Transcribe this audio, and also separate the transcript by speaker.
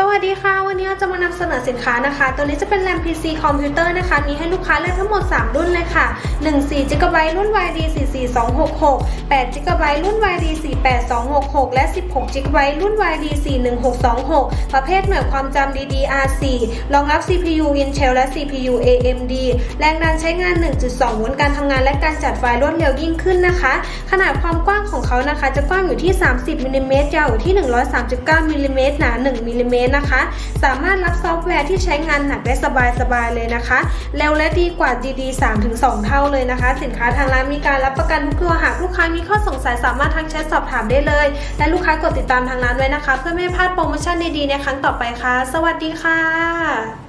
Speaker 1: สวัสดีค่ะ วันนี้เราจะมานำเสนอสินค้านะคะ ตัวนี้จะเป็นแรม PC คอมพิวเตอร์นะคะ มีให้ลูกค้าเลือกทั้งหมด 3 รุ่นเลยค่ะ 1 4 g b รุ่น YD 44266 8 g b รุ่น YD 48266 และ 16 g b รุ่น YD 41626 ประเภทหน่วยความจำ DDR4 รองรับ CPU Intel และ CPU AMD แรงดันใช้งาน 1.2 โวลต์การทำงานและการจัดไฟล์รวดเร็วยิ่งขึ้นนะคะ ขนาดความกว้างของเขานะคะ จะกว้างอยู่ที่ 30มิลลิเมตรยาวอยู่ที่ 139มิลลิเมตรหนา1มิลลิเมตรนะคะ สามารถรับซอฟต์แวร์ที่ใช้งานหนักได้สบายๆเลยนะคะเร็วและดีกว่า DD 3-2 เท่าเลยนะคะ สินค้าทางร้านมีการรับประกันทุกตัวหากลูกค้ามีข้อสงสัยสามารถทักแชทสอบถามได้เลย และลูกค้ากดติดตามทางร้านไว้นะคะ เพื่อไม่พลาดโปรโมชั่นดีๆในครั้งต่อไปค่ะ สวัสดีค่ะ